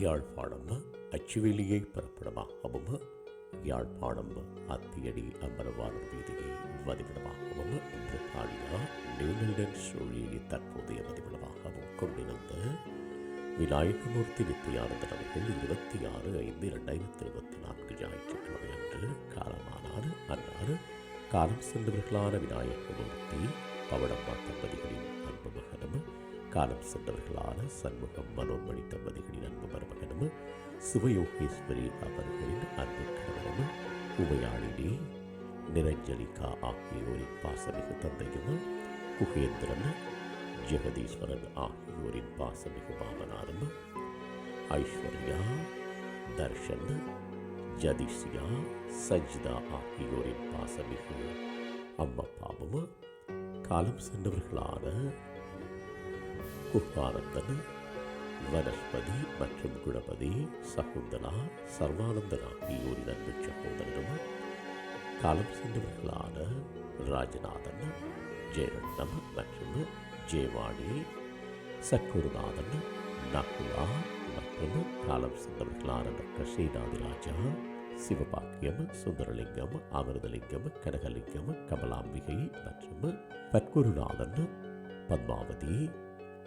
யாழ்ப்பாணம் அச்சுவேலியை பிறப்பிடமாகவும் யாழ்ப்பாணம் அத்தியடி அமரவாணம் வீதியை வதிவிடமாகவும் பிரித்தானியா நியூமில்டன் சூழியை தற்போதைய வதிவிடமாகவும் கொண்டிருந்த விநாயகமூர்த்தி நித்யானந்தன் அவர்கள் இருபத்தி ஆறு ஐந்து இரண்டாயிரத்தி இருபத்தி நான்கு ஞாயிற்றுக்கிழமை அன்று காலமானார். அன்னார் காலம் சென்றவர்களான விநாயகமூர்த்தி பவடம்மா தம்பதிகளின் அன்பு மகனும் காலம் சென்றவர்களான சண்முகம் மனோமணி தம்பதிகளின் அன்பு மருமகனும் சிவயோகேஸ்வரி அவர்களின் அன்பு கணவனும் உமையாளினி நிரஞ்சலிகா ஆகியோரின் பாசமிகு தந்தையும் குகேந்திரன் ஜெகதீஸ்வரன் ஆகியோரின் பாசமிகு மாமனாரும் ஐஸ்வர்யா தர்ஷன் ஜதிஷ்யா சஜிதா ஆகியோரின் பாசமிகு அம்மப்பாவும் காலம் சென்றவர்களான குஹானந்தன் வனஸ்பதி மற்றும் குணபதி சகுந்தலா சர்வானந்தன் ஆகியோரின் அன்பு சகோதரரும். காலம் சென்றவர்களான ராஜநாதன் ஜெயரட்னம் மற்றும் ஜெயவாணி சக்குருநாதன் நகுலா மற்றும் காலம் சென்றவர்களான டாக்டர் ஸ்ரீநாதிராஜா சிவபாக்கியம் சுந்தரலிங்கம் அமிர்தலிங்கம் கடகலிங்கம் கமலாம்பிகை மற்றும் பத்குருநாதன் பத்மாவதி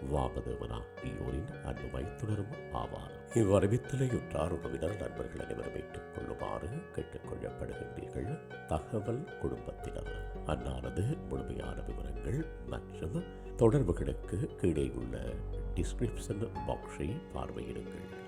வாமதேவனா ஆகியோரின் அன்புமை தொடரும் ஆவார். இவ்வறிவித்தலையுற்றார் உறவினர் நண்பர்கள் அனைவரும் ஏற்றுக் கொள்ளுமாறு கேட்டுக்கொள்ளப்படுகின்றீர்கள். தகவல் குடும்பத்தினர். அன்னாரது முழுமையான விவரங்கள் மற்றும் தொடர்புகளுக்கு கீழே உள்ள டிஸ்கிரிப்ஷன் பாக்ஸை பார்வையிடுங்கள்.